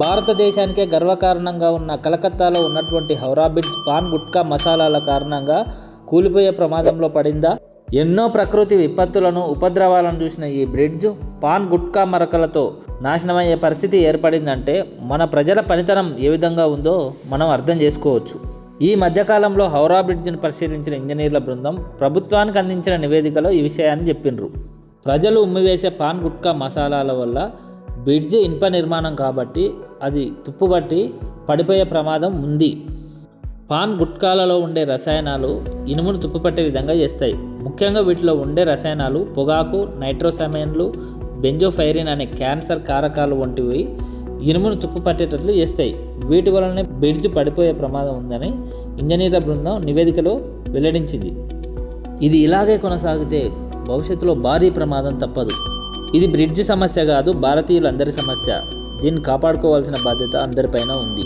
భారతదేశానికే గర్వకారణంగా ఉన్న కలకత్తాలో ఉన్నటువంటి హౌరా బ్రిడ్జ్ పాన్ గుట్కా మసాలాల కారణంగా కూలిపోయే ప్రమాదంలో పడిందా? ఎన్నో ప్రకృతి విపత్తులను ఉపద్రవాలను చూసిన ఈ బ్రిడ్జ్ పాన్ గుట్కా మరకలతో నాశనమయ్యే పరిస్థితి ఏర్పడిందంటే మన ప్రజల పనితనం ఏ విధంగా ఉందో మనం అర్థం చేసుకోవచ్చు. ఈ మధ్యకాలంలో హౌరా బ్రిడ్జ్ను పరిశీలించిన ఇంజనీర్ల బృందం ప్రభుత్వానికి అందించిన నివేదికలో ఈ విషయాన్ని చెప్పిండ్రు. ప్రజలు ఉమ్మివేసే పాన్ గుట్కా మసాలాల వల్ల బ్రిడ్జ్ ఇనుప నిర్మాణం కాబట్టి అది తుప్పుబట్టి పడిపోయే ప్రమాదం ఉంది. పాన్ గుట్కాలలో ఉండే రసాయనాలు ఇనుమును తుప్పుపట్టే విధంగా చేస్తాయి. ముఖ్యంగా వీటిలో ఉండే రసాయనాలు పొగాకు నైట్రోసమైన్లు బెంజోఫైరిన్ అనే క్యాన్సర్ కారకాలు వంటివి ఇనుమును తుప్పు పట్టేటట్లు చేస్తాయి. వీటి వలనే బ్రిడ్జ్ పడిపోయే ప్రమాదం ఉందని ఇంజనీర్ల బృందం నివేదికలో వెల్లడించింది. ఇది ఇలాగే కొనసాగితే భవిష్యత్తులో భారీ ప్రమాదం తప్పదు. ఇది బ్రిడ్జ్ సమస్య కాదు భారతీయులందరి సమస్య. దీన్ని కాపాడుకోవాల్సిన బాధ్యత అందరిపైన ఉంది.